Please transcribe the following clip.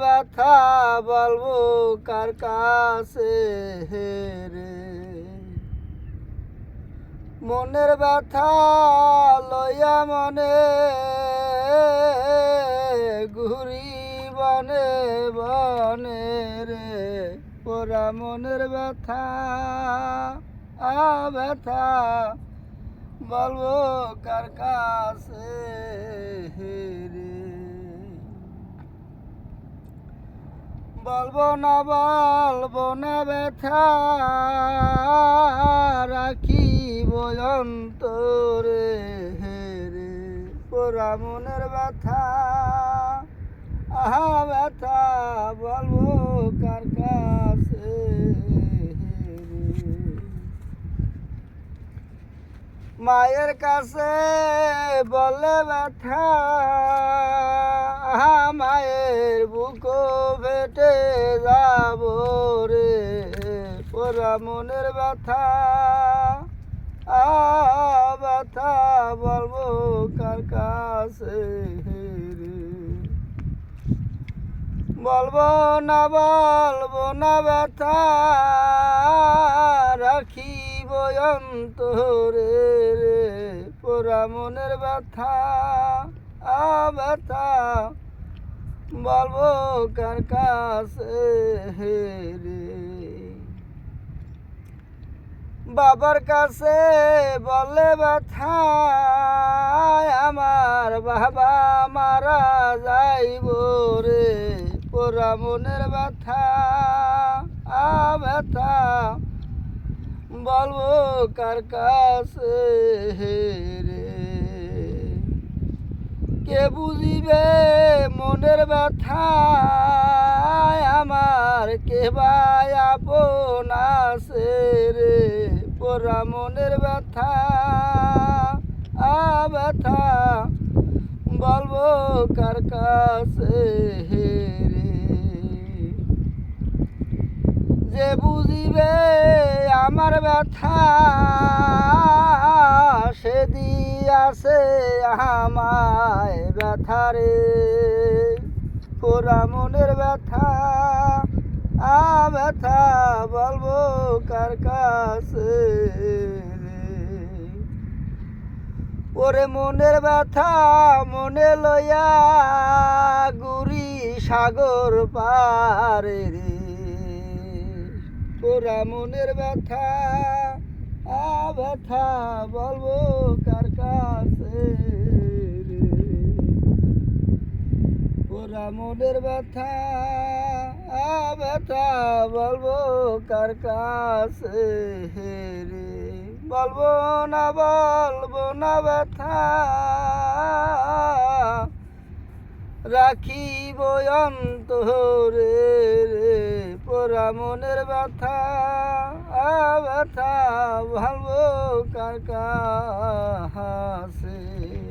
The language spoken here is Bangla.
ব্যথা বলব কার কাছে রে মনের ব্যথা লইয়া মনে ঘুরি বনে বনে রে ওরা মনের ব্যথা আ ব্যথা বলব কার কাছে বলব না বলব না ব্যথা। রাখি বয়ন্তরে রে পোড়া মনের ব্যথা। আহা ব্যথা, বলব কার কাছে রে মায়ের কাছে বলে ব্যথা। মায়ের বুকো ফেটে যাব রে, পোড়া মনের ব্যথা। আ ব্যথা বলব কার কাছে বলব না বলব না ব্যথা, রাখিব অন্তরে। রে পোড়া মনের ব্যথা, আ ব্যথা। বলব কার কাছে রে? বাবার কাছে বলে ব্যথা, আমার বাবা মারা যাইব রে। পোড়া মনের ব্যথা, আ ব্যথা। বলব কার কাছে কে বুঝিবে মনের ব্যথা আমার? কে ভাই আপন আছে রে? পোড়া মনের ব্যথা, আ ব্যথা। বলব কার কাছে যে বুঝিবে আমার ব্যথা, সে দিয়াছে আমায় ব্যথা রে। পোড়া মনের ব্যথা, আ ব্যথা বলব কার কাছে ওরে মনের ব্যথা মনে লইয়া গুরি সাগর পারে রে। ওরা মনের ব্যথা, আ ব্যথা বলব কার কাছে ওরা মনের ব্যথা, আ ব্যথা বলব কার কাছে রে? বলব না বলব না ব্যথা রাখিব অন্তরে রে পোরা মনের ব্যথা ব্যথা ভালো কাকা কাছে?